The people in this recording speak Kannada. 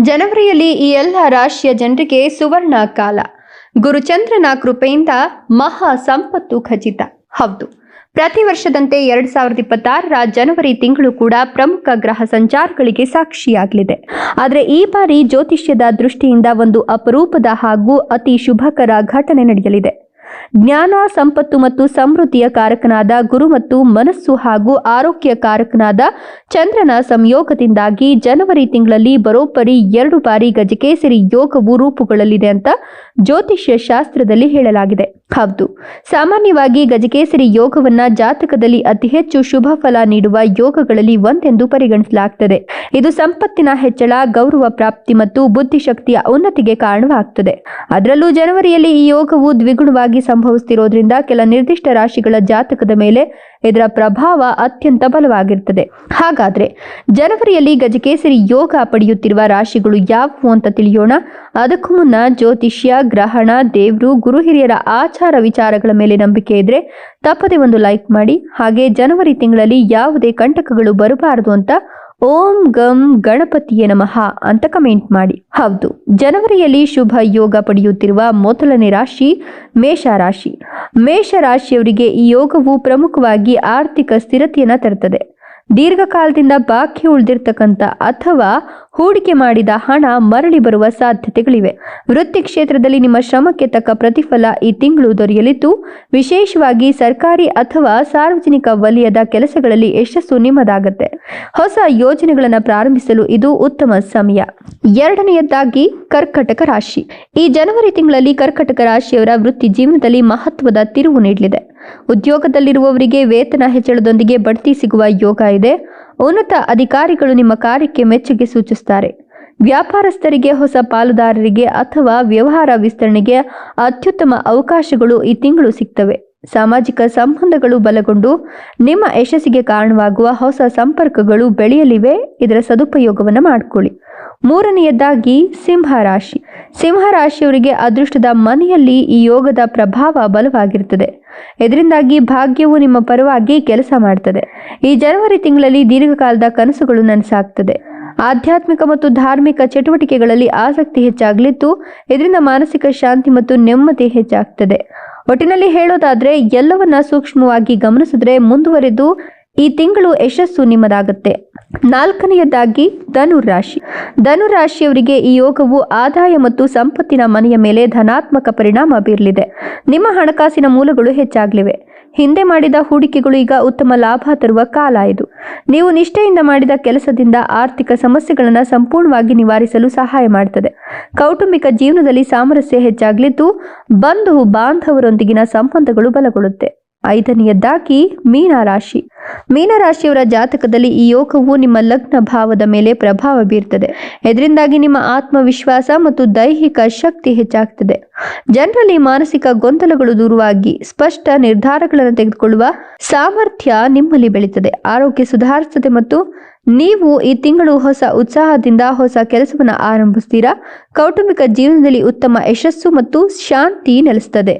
ಜನವರಿಯಲ್ಲಿ ಈ ಎಲ್ಲ ರಾಶಿಯ ಜನರಿಗೆ ಸುವರ್ಣ ಕಾಲ. ಗುರುಚಂದ್ರನ ಕೃಪೆಯಿಂದ ಮಹಾ ಸಂಪತ್ತು ಖಚಿತ. ಹೌದು. ಪ್ರತಿ ವರ್ಷದಂತೆ ಎರಡ್ ಸಾವಿರದ ಇಪ್ಪತ್ತಾರರ ಜನವರಿ ತಿಂಗಳು ಕೂಡ ಪ್ರಮುಖ ಗ್ರಹ ಸಂಚಾರಗಳಿಗೆ ಸಾಕ್ಷಿಯಾಗಲಿದೆ. ಆದರೆ ಈ ಬಾರಿ ಜ್ಯೋತಿಷ್ಯದ ದೃಷ್ಟಿಯಿಂದ ಒಂದು ಅಪರೂಪದ ಹಾಗೂ ಅತಿ ಶುಭಕರ ಘಟನೆ ನಡೆಯಲಿದೆ. ಜ್ಞಾನ, ಸಂಪತ್ತು ಮತ್ತು ಸಮೃದ್ಧಿಯ ಕಾರಕನಾದ ಗುರು ಮತ್ತು ಮನಸ್ಸು ಹಾಗೂ ಆರೋಗ್ಯ ಕಾರಕನಾದ ಚಂದ್ರನ ಸಂಯೋಗದಿಂದಾಗಿ ಜನವರಿ ತಿಂಗಳಲ್ಲಿ ಬರೋಬ್ಬರಿ ಎರಡು ಬಾರಿ ಗಜಕೇಸರಿ ಯೋಗವು ರೂಪುಗೊಳ್ಳಲಿದೆ ಅಂತ ಜ್ಯೋತಿಷ್ಯ ಶಾಸ್ತ್ರದಲ್ಲಿ ಹೇಳಲಾಗಿದೆ. ಹೌದು. ಸಾಮಾನ್ಯವಾಗಿ ಗಜಕೇಸರಿ ಯೋಗವನ್ನ ಜಾತಕದಲ್ಲಿ ಅತಿ ಹೆಚ್ಚು ಶುಭ ಫಲ ನೀಡುವ ಯೋಗಗಳಲ್ಲಿ ಒಂದೆಂದು ಪರಿಗಣಿಸಲಾಗುತ್ತದೆ ಇದು ಸಂಪತ್ತಿನ ಹೆಚ್ಚಳ, ಗೌರವ ಪ್ರಾಪ್ತಿ ಮತ್ತು ಬುದ್ಧಿಶಕ್ತಿಯ ಉನ್ನತಿಗೆ ಕಾರಣವಾಗುತ್ತದೆ ಅದರಲ್ಲೂ ಜನವರಿಯಲ್ಲಿ ಈ ಯೋಗವು ದ್ವಿಗುಣವಾಗಿ ಸಂಭವಿಸುತ್ತಿರೋದ್ರಿಂದ ಕೆಲ ನಿರ್ದಿಷ್ಟ ರಾಶಿಗಳ ಜಾತಕದ ಮೇಲೆ ಇದರ ಪ್ರಭಾವ ಅತ್ಯಂತ ಬಲವಾಗಿರುತ್ತದೆ. ಹಾಗಾದ್ರೆ ಜನವರಿಯಲ್ಲಿ ಗಜಕೇಸರಿ ಯೋಗ ಪಡೆಯುತ್ತಿರುವ ರಾಶಿಗಳು ಯಾವುವು ಅಂತ ತಿಳಿಯೋಣ. ಅದಕ್ಕೂ ಮುನ್ನ ಜ್ಯೋತಿಷ್ಯ, ಗ್ರಹಣ, ದೇವರು, ಗುರು ಹಿರಿಯರ ಆಚಾರ ವಿಚಾರಗಳ ಮೇಲೆ ನಂಬಿಕೆ ಇದ್ರೆ ತಪ್ಪದೆ ಒಂದು ಲೈಕ್ ಮಾಡಿ. ಹಾಗೆ ಜನವರಿ ತಿಂಗಳಲ್ಲಿ ಯಾವುದೇ ಕಂಟಕಗಳು ಬರಬಾರದು ಅಂತ ಓಂ ಗಂ ಗಣಪತಿಯ ನಮಃ ಅಂತ ಕಮೆಂಟ್ ಮಾಡಿ. ಹೌದು, ಜನವರಿಯಲ್ಲಿ ಶುಭ ಯೋಗ ಪಡೆಯುತ್ತಿರುವ ಮೊದಲನೇ ರಾಶಿ ಮೇಷ ರಾಶಿ ಮೇಷ ರಾಶಿಯವರಿಗೆ ಈ ಯೋಗವು ಪ್ರಮುಖವಾಗಿ ಆರ್ಥಿಕ ಸ್ಥಿರತೆಯನ್ನ ತರುತ್ತದೆ ದೀರ್ಘಕಾಲದಿಂದ ಬಾಕಿ ಉಳಿದಿರ್ತಕ್ಕಂಥ ಅಥವಾ ಹೂಡಿಕೆ ಮಾಡಿದ ಹಣ ಮರಳಿ ಬರುವ ಸಾಧ್ಯತೆಗಳಿವೆ. ವೃತ್ತಿ ಕ್ಷೇತ್ರದಲ್ಲಿ ನಿಮ್ಮ ಶ್ರಮಕ್ಕೆ ತಕ್ಕ ಪ್ರತಿಫಲ ಈ ತಿಂಗಳು ದೊರೆಯಲಿದ್ದು, ವಿಶೇಷವಾಗಿ ಸರ್ಕಾರಿ ಅಥವಾ ಸಾರ್ವಜನಿಕ ವಲಯದ ಕೆಲಸಗಳಲ್ಲಿ ಯಶಸ್ಸು ನಿಮ್ಮದಾಗುತ್ತೆ. ಹೊಸ ಯೋಜನೆಗಳನ್ನು ಪ್ರಾರಂಭಿಸಲು ಇದು ಉತ್ತಮ ಸಮಯ. ಎರಡನೆಯದಾಗಿ ಕರ್ಕಟಕ ರಾಶಿ. ಈ ಜನವರಿ ತಿಂಗಳಲ್ಲಿ ಕರ್ಕಟಕ ರಾಶಿಯವರ ವೃತ್ತಿ ಜೀವನದಲ್ಲಿ ಮಹತ್ವದ ತಿರುವು ನೀಡಲಿದೆ. ಉದ್ಯೋಗದಲ್ಲಿರುವವರಿಗೆ ವೇತನ ಹೆಚ್ಚಳದೊಂದಿಗೆ ಬಡ್ತಿ ಸಿಗುವ ಯೋಗ ಇದೆ. ಉನ್ನತ ಅಧಿಕಾರಿಗಳು ನಿಮ್ಮ ಕಾರ್ಯಕ್ಕೆ ಮೆಚ್ಚುಗೆ ಸೂಚಿಸುತ್ತಾರೆ. ವ್ಯಾಪಾರಸ್ಥರಿಗೆ, ಹೊಸ ಪಾಲುದಾರರಿಗೆ ಅಥವಾ ವ್ಯವಹಾರ ವಿಸ್ತರಣೆಗೆ ಅತ್ಯುತ್ತಮ ಅವಕಾಶಗಳು ಈ ತಿಂಗಳು ಸಿಗ್ತವೆ. ಸಾಮಾಜಿಕ ಸಂಬಂಧಗಳು ಬಲಗೊಂಡು ನಿಮ್ಮ ಯಶಸ್ಸಿಗೆ ಕಾರಣವಾಗುವ ಹೊಸ ಸಂಪರ್ಕಗಳು ಬೆಳೆಯಲಿವೆ. ಇದರ ಸದುಪಯೋಗವನ್ನು ಮಾಡಿಕೊಳ್ಳಿ. ಮೂರನೆಯದಾಗಿ ಸಿಂಹ ರಾಶಿ. ಸಿಂಹ ರಾಶಿಯವರಿಗೆ ಅದೃಷ್ಟದ ಮನೆಯಲ್ಲಿ ಈ ಯೋಗದ ಪ್ರಭಾವ ಬಲವಾಗಿರುತ್ತದೆ. ಇದರಿಂದಾಗಿ ಭಾಗ್ಯವು ನಿಮ್ಮ ಪರವಾಗಿ ಕೆಲಸ ಮಾಡ್ತದೆ. ಈ ಜನವರಿ ತಿಂಗಳಲ್ಲಿ ದೀರ್ಘಕಾಲದ ಕನಸುಗಳು ನನಸಾಗ್ತದೆ. ಆಧ್ಯಾತ್ಮಿಕ ಮತ್ತು ಧಾರ್ಮಿಕ ಚಟುವಟಿಕೆಗಳಲ್ಲಿ ಆಸಕ್ತಿ ಹೆಚ್ಚಾಗಲಿದ್ದು, ಇದರಿಂದ ಮಾನಸಿಕ ಶಾಂತಿ ಮತ್ತು ನೆಮ್ಮದಿ ಹೆಚ್ಚಾಗ್ತದೆ. ಒಟ್ಟಿನಲ್ಲಿ ಹೇಳೋದಾದ್ರೆ, ಎಲ್ಲವನ್ನ ಸೂಕ್ಷ್ಮವಾಗಿ ಗಮನಿಸಿದ್ರೆ ಮುಂದುವರೆದು ಈ ತಿಂಗಳು ಯಶಸ್ಸು ನಿಮ್ಮದಾಗುತ್ತೆ. ನಾಲ್ಕನೆಯದಾಗಿ ಧನುರಾಶಿ. ಧನುರಾಶಿಯವರಿಗೆ ಈ ಯೋಗವು ಆದಾಯ ಮತ್ತು ಸಂಪತ್ತಿನ ಮನೆಯ ಮೇಲೆ ಧನಾತ್ಮಕ ಪರಿಣಾಮ ಬೀರಲಿದೆ. ನಿಮ್ಮ ಹಣಕಾಸಿನ ಮೂಲಗಳು ಹೆಚ್ಚಾಗಲಿವೆ. ಹಿಂದೆ ಮಾಡಿದ ಹೂಡಿಕೆಗಳು ಈಗ ಉತ್ತಮ ಲಾಭ ತರುವ ಕಾಲ ಇದು. ನೀವು ನಿಷ್ಠೆಯಿಂದ ಮಾಡಿದ ಕೆಲಸದಿಂದ ಆರ್ಥಿಕ ಸಮಸ್ಯೆಗಳನ್ನು ಸಂಪೂರ್ಣವಾಗಿ ನಿವಾರಿಸಲು ಸಹಾಯ ಮಾಡುತ್ತದೆ ಕೌಟುಂಬಿಕ ಜೀವನದಲ್ಲಿ ಸಾಮರಸ್ಯ ಹೆಚ್ಚಾಗಲಿದ್ದು, ಬಂಧು, ಬಾಂಧವರೊಂದಿಗಿನ ಸಂಬಂಧಗಳು ಬಲಗೊಳ್ಳುತ್ತೆ. ಮೀನ ಮೀನರಾಶಿ. ಮೀನರಾಶಿಯವರ ಜಾತಕದಲ್ಲಿ ಈ ಯೋಗವು ನಿಮ್ಮ ಲಗ್ನ ಭಾವದ ಮೇಲೆ ಪ್ರಭಾವ ಬೀರ್ತದೆ. ಇದರಿಂದಾಗಿ ನಿಮ್ಮ ಆತ್ಮವಿಶ್ವಾಸ ಮತ್ತು ದೈಹಿಕ ಶಕ್ತಿ ಹೆಚ್ಚಾಗ್ತದೆ. ಜನರಲ್ಲಿ ಮಾನಸಿಕ ಗೊಂದಲಗಳು ದೂರವಾಗಿ ಸ್ಪಷ್ಟ ನಿರ್ಧಾರಗಳನ್ನು ತೆಗೆದುಕೊಳ್ಳುವ ಸಾಮರ್ಥ್ಯ ನಿಮ್ಮಲ್ಲಿ ಬೆಳೀತದೆ. ಆರೋಗ್ಯ ಸುಧಾರಿಸುತ್ತದೆ ಮತ್ತು ನೀವು ಈ ತಿಂಗಳು ಹೊಸ ಉತ್ಸಾಹದಿಂದ ಹೊಸ ಕೆಲಸವನ್ನು ಆರಂಭಿಸ್ತೀರಾ? ಕೌಟುಂಬಿಕ ಜೀವನದಲ್ಲಿ ಉತ್ತಮ ಯಶಸ್ಸು ಮತ್ತು ಶಾಂತಿ ನೆಲೆಸುತ್ತದೆ.